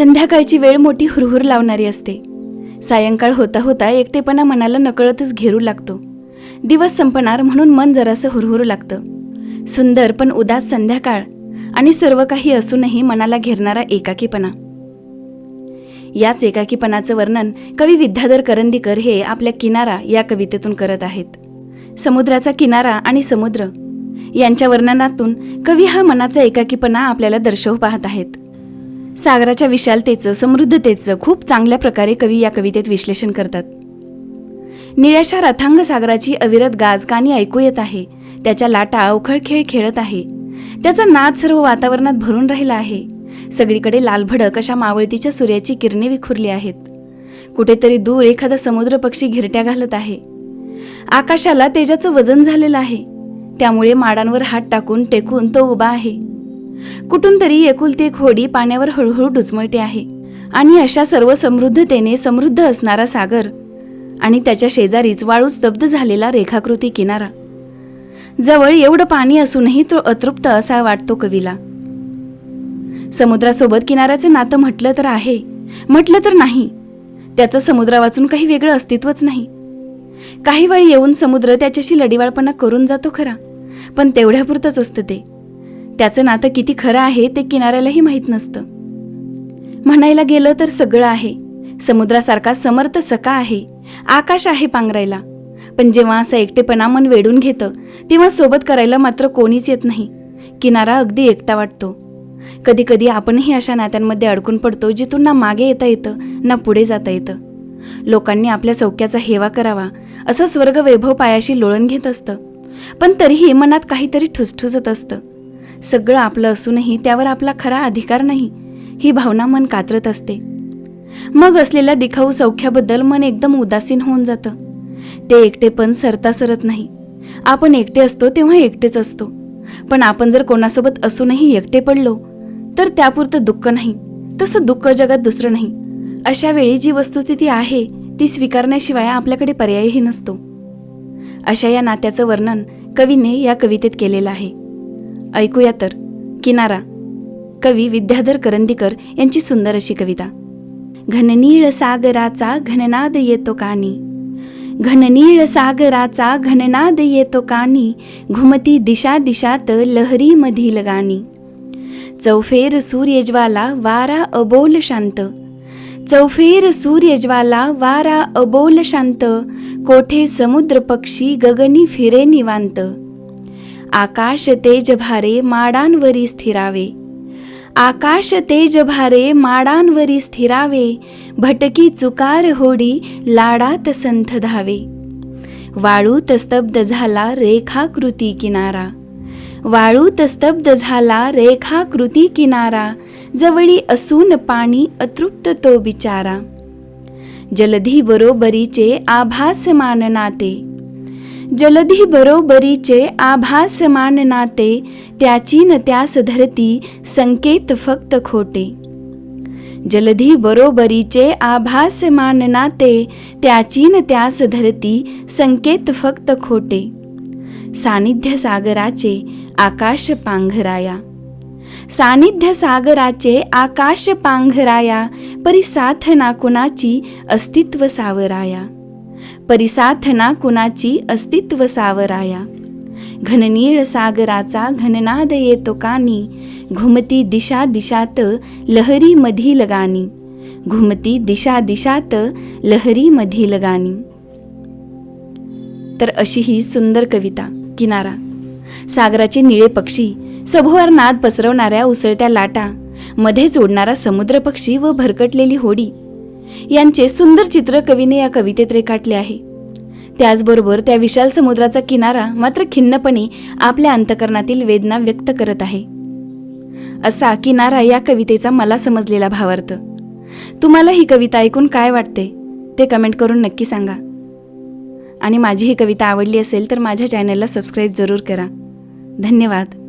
संध्याकाळची वेळ मोठी हुरहुर लावणारी असते. सायंकाळ होता होता एकटेपणा मनाला नकळतच घेरू लागतो. दिवस संपणार म्हणून मन जरासं हुरहुरू लागतं. सुंदर पण उदास संध्याकाळ आणि सर्व काही असूनही मनाला घेरणारा एकाकीपणा. याच एकाकीपणाचं वर्णन कवी विद्याधर करंदीकर हे आपल्या किनारा या कवितेतून करत आहेत. समुद्राचा किनारा आणि समुद्र यांच्या वर्णनातून कवी हा मनाचा एकाकीपणा आपल्याला दर्शवू पाहत आहेत. सागराच्या विशालतेचं समृद्धतेचं खूप चांगल्या प्रकारे कवी या कवितेत विश्लेषण करतात. निळ्याशा रथांग सागराची अविरत गाज कानी ऐकू येत आहे. त्याच्या लाटा अवखळ खेळ खेळत आहे. त्याचा नाद सर्व वातावरणात भरून राहिला आहे. सगळीकडे लालभडक अशा मावळतीच्या सूर्याची किरणे विखुरली आहेत. कुठेतरी दूर एखादा समुद्र पक्षी घिरट्या घालत आहे. आकाशाला तेजाचं वजन झालेलं आहे. त्यामुळे माडांवर हात टाकून टेकून तो उभा आहे. कुठून तरी एकुलती एक होडी पाण्यावर हळूहळू डुचमळते आहे. आणि अशा सर्व समृद्धतेने समृद्ध असणारा सागर आणि त्याच्या शेजारीच वाळू स्तब्ध झालेला रेखाकृती किनारा. जवळ एवढं पाणी असूनही तो अतृप्त असा वाटतो कवीला. समुद्रासोबत किनाऱ्याचं नातं म्हटलं तर आहे म्हटलं तर नाही. त्याचं समुद्रा वाचून काही वेगळं अस्तित्वच नाही. काही वेळ येऊन समुद्र त्याच्याशी लढीवाळपणा करून जातो खरा पण तेवढ्यापुरतंच असतं ते. त्याचं नातं किती खरं आहे ते किनाऱ्यालाही माहीत नसतं. म्हणायला गेलं तर सगळं आहे. समुद्रासारखा समर्थ सका आहे. आकाश आहे पांघरायला. पण जेव्हा असं एकटेपणा मन वेढून घेतं तेव्हा सोबत करायला मात्र कोणीच येत नाही. किनारा अगदी एकटा वाटतो. कधी कधी आपणही अशा नात्यांमध्ये अडकून पडतो जिथून ना मागे येता येतं ना पुढे जाता येतं. लोकांनी आपल्या सौक्याचा हेवा करावा असं स्वर्ग वैभव पायाशी लोळण घेत असतं. पण तरीही मनात काहीतरी ठुसठुसत असतं. सगळं आपलं असूनही त्यावर आपला खरा अधिकार नाही. ही भावना मन कातरत असते. मग असलेल्या दिखाऊ सौख्याबद्दल मन एकदम उदासीन होऊन जातं. ते एकटेपण सरता सरत नाही. आपण एकटे असतो तेव्हा एकटेच असतो. पण आपण जर कोणासोबत असूनही एकटे पडलो तर त्यापुरतं दुःख नाही. तसं दुःख जगात दुसरं नाही. अशा वेळी जी वस्तुस्थिती आहे ती स्वीकारण्याशिवाय आपल्याकडे पर्यायही नसतो. अशा या नात्याचं वर्णन कवीने या कवितेत केलेलं आहे. ऐकूया तर. किनारा. कवी विद्याधर करंदीकर यांची सुंदर अशी कविता. घननीळ सागराचा घननाद येतो कानी. घननीळ सागराचा घननाद येतो कानी. घुमती दिशा दिशात लहरी मधील गाणी. चौफेर सूर्यज्वाला वारा अबोल शांत. चौफेर सूर्यज्वाला वारा अबोल शांत. कोठे समुद्र पक्षी गगनी फिरे निवांत. आकाश तेज भारे माडांवरी स्थिरावे. आकाश तेज भारे माडांवरी स्थिरावे भटकी चुकार होडी लाडात संथ धावे. वाळूत स्तब्ध झाला रेखाकृती किनारा. वाळूत स्तब्ध झाला रेखाकृती किनारा जवळी असून पाणी अतृप्त तो बिचारा. जलधी बरोबरीचे आभासमान नाते जलधी बरोबरीचे आभासमान नाते त्याची न त्यास धरती संकेत फक्त खोटे. जलधी बरोबरीचे आभासमान नाते त्याची न त्यास धरती संकेत फक्त खोटे. सानिध्य सागराचे आकाश पांघराया. सानिध्य सागराचे आकाश पांघराया परिसाथना कुणाची अस्तित्व सावराया. परिसाथना कुणाची अस्तित्व सावराया. घननीळ सागराचा घननाद येतो कानी घुमती दिशा दिशात लहरी मधील गाणी घुमती दिशा दिशात लहरी मधील गाणी तर अशी ही सुंदर कविता किनारा. सागराचे निळे पक्षी सभोवर नाद पसरवणाऱ्या उसळत्या लाटा मध्ये जोडणारा समुद्र पक्षी व भरकटलेली होडी यांचे सुंदर चित्र कवीने या कवितेत रेखाटले आहे. त्याचबरोबर त्या विशाल समुद्राचा किनारा मात्र खिन्नपणे आपल्या अंतकरणातील वेदना व्यक्त करत आहे. असा किनारा या कवितेचा मला समजलेला भावार्थ. तुम्हाला ही कविता ऐकून काय वाटते? ते कमेंट करून नक्की सांगा. आणि माझी ही कविता आवडली असेल तर माझ्या चॅनलला सबस्क्राईब जरूर करा. धन्यवाद.